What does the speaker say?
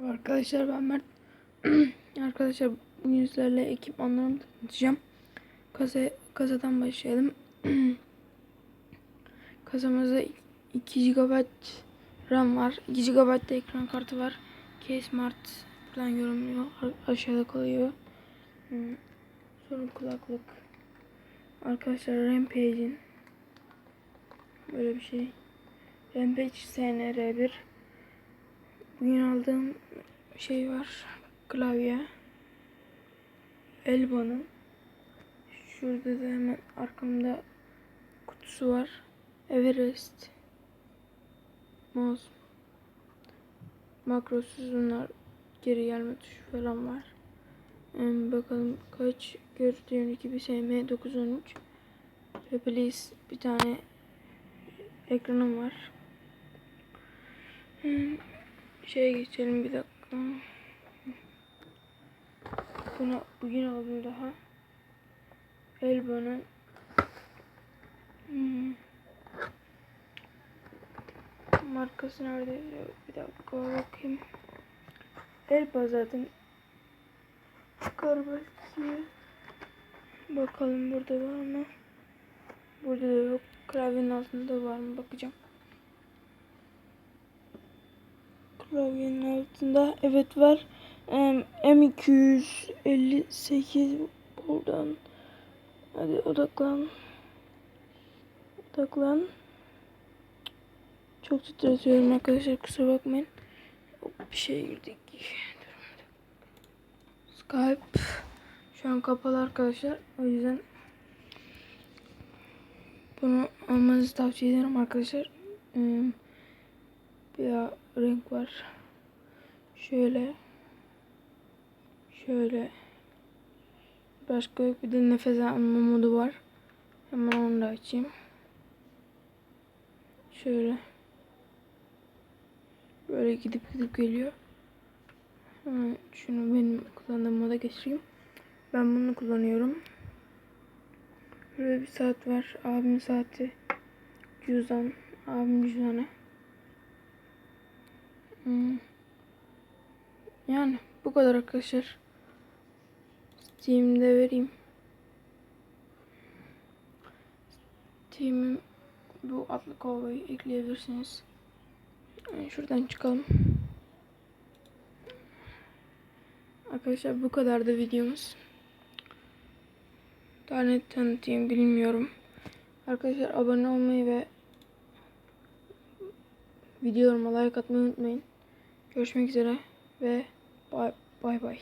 Arkadaşlar ben Mert. Arkadaşlar bugün sizlerle ekipmanlarımı tanıtacağım. Kasa, kasadan başlayalım. Kasamızda 2 GB RAM var. 2 GB da ekran kartı var. K-Smart buradan. A- Aşağıda kalıyor. Hmm, Sonra kulaklık. Arkadaşlar Rampage'in böyle bir şey. Rampage SNR1 Bugün aldığım şey var. Klavye. Elba'nın. Şurada da hemen arkamda kutusu var. Everest. Mouse. Makrosuz bunlar. Geri gelme tuşu falan var. Ee, bakalım kaç gördüğün gibi SM 913. Ve please bir tane ekranım var. Hmm, şeye geçelim bir dakika. Bunu bugün aldım daha. Elba'nın hmm. markası nerede? Bir dakika bakayım. Elba zaten çıkar. Bakalım burada var mı? Burada da yok. Klavyenin altında var mı? Bakacağım. Klavyenin altında evet var. Em, M258 buradan. Hadi odaklan. Odaklan. Çok titretiyorum arkadaşlar kusura bakmayın. Hop, Bir şey girdik. Skype şu an kapalı arkadaşlar. O yüzden bunu almanızı tavsiye ederim arkadaşlar. Em, bir renk var. Şöyle. Şöyle. Başka yok. Bir de nefes alma modu var. Hemen onu da açayım. Şöyle. Böyle gidip gidip geliyor. Hemen şunu benim kullandığım moda geçireyim. Ben bunu kullanıyorum. Böyle bir saat var. Abimin saati. Cüzdan. Abimin cüzdanı. Hmm. Yani bu kadar arkadaşlar. Steam'de vereyim. Steam'im bu adlı kovayı ekleyebilirsiniz. Şuradan çıkalım. Arkadaşlar bu kadar da videomuz. Daha net tanıtayım bilmiyorum. Arkadaşlar abone olmayı ve videolarıma like atmayı unutmayın. Görüşmek üzere ve bay bay.